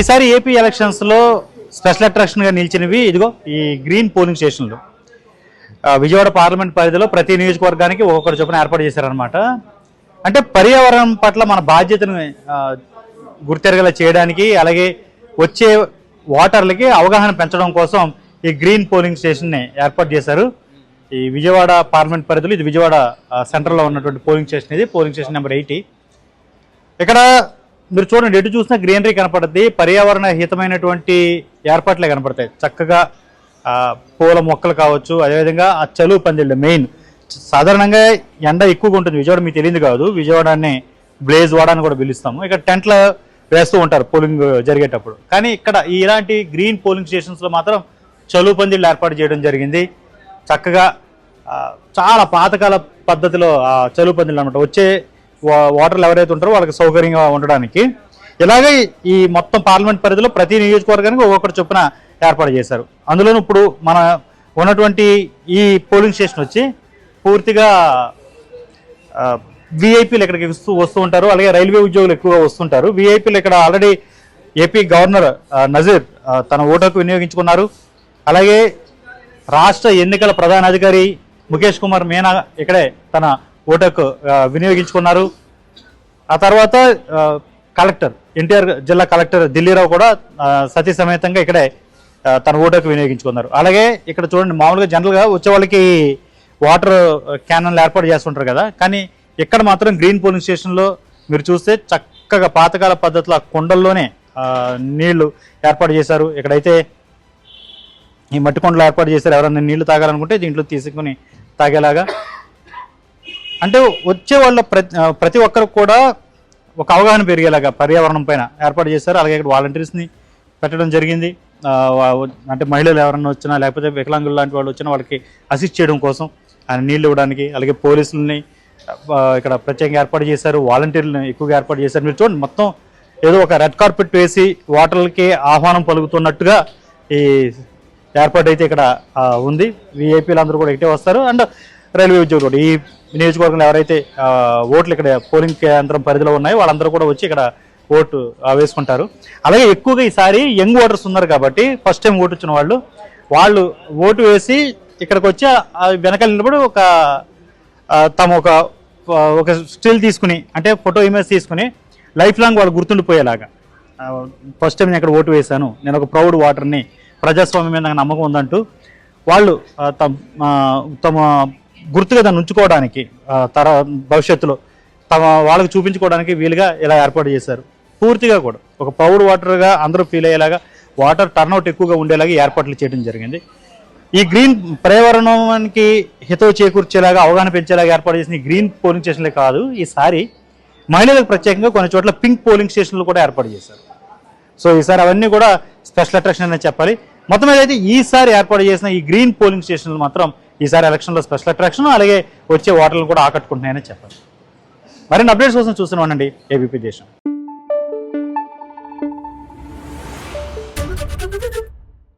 ఈసారి ఏపీ ఎలక్షన్స్లో స్పెషల్ అట్రాక్షన్గా నిలిచినవి ఇదిగో ఈ గ్రీన్ పోలింగ్ స్టేషన్లు విజయవాడ పార్లమెంట్ పరిధిలో ప్రతి నియోజకవర్గానికి ఒక్కొక్కటి చొప్పున ఏర్పాటు చేశారనమాట అంటే పర్యావరణం పట్ల మన బాధ్యతను గుర్తెరగేలా గుర్తెరగలా చేయడానికి అలాగే వచ్చే ఓటర్లకి అవగాహన పెంచడం కోసం ఈ గ్రీన్ పోలింగ్ స్టేషన్ని ఏర్పాటు చేశారు. ఈ విజయవాడ పార్లమెంట్ పరిధిలో ఇది విజయవాడ సెంటర్లో ఉన్నటువంటి పోలింగ్ స్టేషన్ ఇది పోలింగ్ స్టేషన్ నెంబర్ ఎయిటీ ఇక్కడ మీరు చూడండి ఎటు చూసినా గ్రీనరీ కనపడుద్ది. పర్యావరణ హితమైనటువంటి ఏర్పాట్లే కనపడతాయి. చక్కగా పూల మొక్కలు కావచ్చు అదేవిధంగా ఆ చలువు పందిళ్ళు మెయిన్. సాధారణంగా ఎండ ఎక్కువగా ఉంటుంది. విజయవాడ మీకు తెలియదు కాదు. విజయవాడని బ్లేజ్ వాడ అని కూడా పిలుస్తాము. ఇక్కడ టెంట్లు వేస్తూ ఉంటారు పోలింగ్ జరిగేటప్పుడు. కానీ ఇక్కడ ఇలాంటి గ్రీన్ పోలింగ్ స్టేషన్స్లో మాత్రం చలువు పందిళ్ళు ఏర్పాటు చేయడం జరిగింది. చక్కగా చాలా పాతకాల పద్ధతిలో ఆ చలువు పందిళ్ళు అనమాట వచ్చే ఓటర్లు ఎవరైతే ఉంటారో వాళ్ళకి సౌకర్యంగా ఉండడానికి. ఇలాగే ఈ మొత్తం పార్లమెంట్ పరిధిలో ప్రతి నియోజకవర్గానికి ఒక్కొక్కటి చొప్పున ఏర్పాటు చేశారు. అందులోనూ ఇప్పుడు మన ఉన్నటువంటి ఈ పోలింగ్ స్టేషన్ వచ్చి పూర్తిగా విఐపీలు ఇక్కడికి వస్తూ వస్తూ ఉంటారు. అలాగే రైల్వే ఉద్యోగులు ఎక్కువగా వస్తుంటారు. విఐపీలు ఇక్కడ ఆల్రెడీ ఏపీ గవర్నర్ నజీర్ తన ఓటుకు వినియోగించుకున్నారు. అలాగే రాష్ట్ర ఎన్నికల ప్రధాన అధికారి ముఖేష్ కుమార్ మీనా ఇక్కడే తన ఓటకు వినియోగించుకున్నారు. ఆ తర్వాత కలెక్టర్ ఎన్టీఆర్ జిల్లా కలెక్టర్ ఢిల్లీరావు కూడా సతీ సమేతంగా ఇక్కడే తన ఓటకు వినియోగించుకున్నారు. అలాగే ఇక్కడ చూడండి మామూలుగా జనరల్గా వచ్చే వాళ్ళకి వాటర్ క్యానన్లు ఏర్పాటు చేస్తుంటారు కదా. కానీ ఇక్కడ మాత్రం గ్రీన్ పోలింగ్ స్టేషన్లో మీరు చూస్తే చక్కగా పాతకాల పద్ధతిలో ఆ కుండల్లోనే నీళ్ళు ఏర్పాటు చేశారు. ఇక్కడైతే ఈ మట్టి కొండలు ఏర్పాటు చేశారు. ఎవరైనా నీళ్ళు తాగాలనుకుంటే దీంట్లో తీసుకుని తాగేలాగా అంటే వచ్చే వాళ్ళ ప్రతి ప్రతి ఒక్కరికి కూడా ఒక అవగాహన పెరిగేలాగా పర్యావరణం పైన ఏర్పాటు చేశారు. అలాగే ఇక్కడ వాలంటీర్స్ని పెట్టడం జరిగింది. అంటే మహిళలు ఎవరైనా వచ్చినా లేకపోతే వికలాంగులు లాంటి వాళ్ళు వచ్చినా వాళ్ళకి అసిస్ట్ చేయడం కోసం ఆయన నీళ్ళు ఇవ్వడానికి అలాగే పోలీసులని ఇక్కడ ప్రత్యేకంగా ఏర్పాటు చేశారు. వాలంటీర్లను ఎక్కువగా ఏర్పాటు చేశారు. మీరు చూడండి మొత్తం ఏదో ఒక రెడ్ కార్పెట్ వేసి వాటర్లకి ఆహ్వానం పలుకుతున్నట్టుగా ఈ ఏర్పాటు అయితే ఇక్కడ ఉంది. విఐపీలు అందరూ కూడా ఇటే వస్తారు. అండ్ రైల్వే ఉద్యోగులు. కూడా ఈ నియోజకవర్గంలో ఎవరైతే ఓట్లు ఇక్కడ పోలింగ్ కేంద్రం పరిధిలో ఉన్నాయో వాళ్ళందరూ కూడా వచ్చి ఇక్కడ ఓటు వేసుకుంటారు. అలాగే ఎక్కువగా ఈసారి యంగ్ ఓటర్స్ ఉన్నారు కాబట్టి ఫస్ట్ టైం ఓటు వచ్చిన వాళ్ళు వాళ్ళు ఓటు వేసి ఇక్కడికి వచ్చి వెనకాల నిలబడి ఒక తమ ఒక ఒక స్టిల్ తీసుకుని అంటే ఫోటో ఇమేజ్ తీసుకుని లైఫ్ లాంగ్ వాళ్ళు గుర్తుండిపోయేలాగా. ఫస్ట్ టైం నేను ఇక్కడ ఓటు వేశాను. నేను ఒక ప్రౌడ్ వాటర్ని ప్రజాస్వామ్యం మీద నాకు నమ్మకం ఉందంటూ వాళ్ళు తమ తమ గుర్తుగా దాన్ని ఉంచుకోవడానికి తర భవిష్యత్తులో తమ వాళ్ళకి చూపించుకోవడానికి వీలుగా ఇలా ఏర్పాటు చేశారు. పూర్తిగా కూడా ఒక పౌడ్ వాటర్గా అందరూ ఫీల్ అయ్యేలాగా వాటర్ టర్న్అవుట్ ఎక్కువగా ఉండేలాగా ఏర్పాట్లు చేయడం జరిగింది. ఈ గ్రీన్ పర్యావరణానికి హితవు చేకూర్చేలాగా అవగాహన పెంచేలాగా ఏర్పాటు చేసిన గ్రీన్ పోలింగ్ స్టేషన్లే కాదు ఈసారి మహిళలకు ప్రత్యేకంగా కొన్ని చోట్ల పింక్ పోలింగ్ స్టేషన్లు కూడా ఏర్పాటు చేశారు. సో ఈసారి అవన్నీ కూడా స్పెషల్ అట్రాక్షన్ అనే చెప్పాలి. మొత్తం మీద అయితే ఈసారి ఏర్పాటు చేసిన ఈ గ్రీన్ పోలింగ్ స్టేషన్లు మాత్రం ఈసారి ఎలక్షన్లో స్పెషల్ అట్రాక్షన్ అలాగే వచ్చే ఓటర్లు కూడా ఆకట్టుకుంటున్నాయని చెప్పాలి. మరిన్ని అప్డేట్స్ కోసం చూస్తున్నానండి ఏబీపీ దేశం.